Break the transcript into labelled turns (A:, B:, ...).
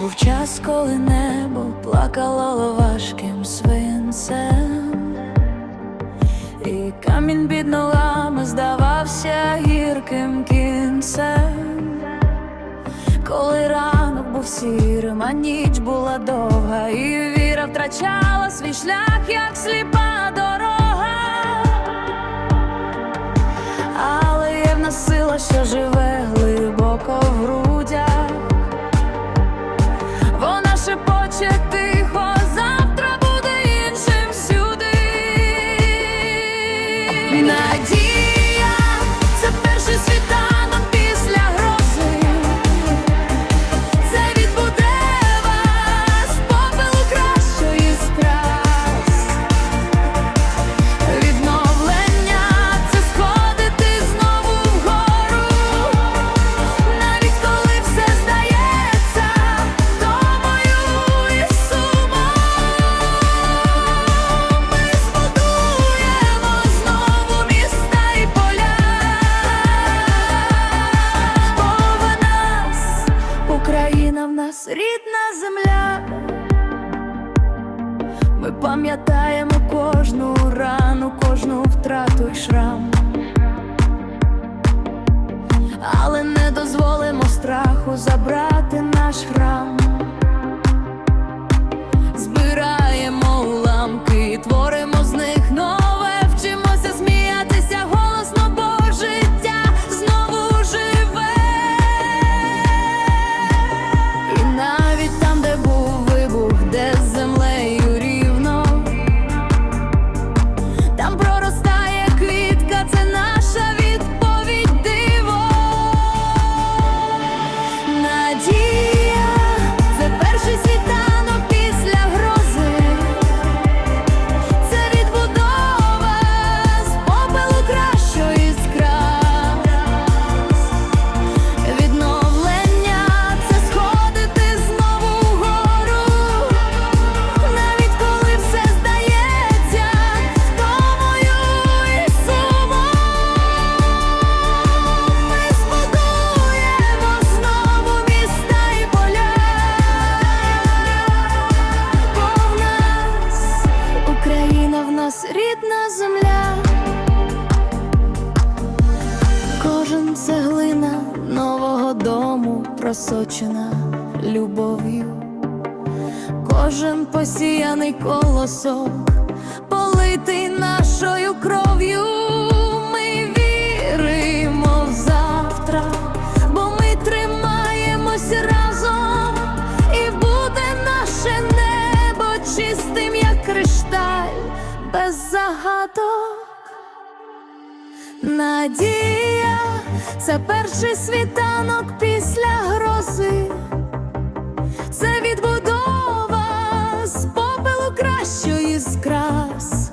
A: Був час, коли небо плакало важким свинцем, і камінь під ногами здавався гірким кінцем, коли ранок був сірим, а ніч була довга, і віра втрачала свій шлях, як сліпа дорога. рідна земля, ми пам'ятаємо кожну рану, кожну втрату і шрам, але не дозволимо страху забрати наш храм. нас рідна земля, кожен цеглина нового дому просочена любов'ю, кожен посіяний колосок, политий нашою кров'ю. без загадок, надія це перший світанок після грози, це відбудова з попелу кращої скрас. крас.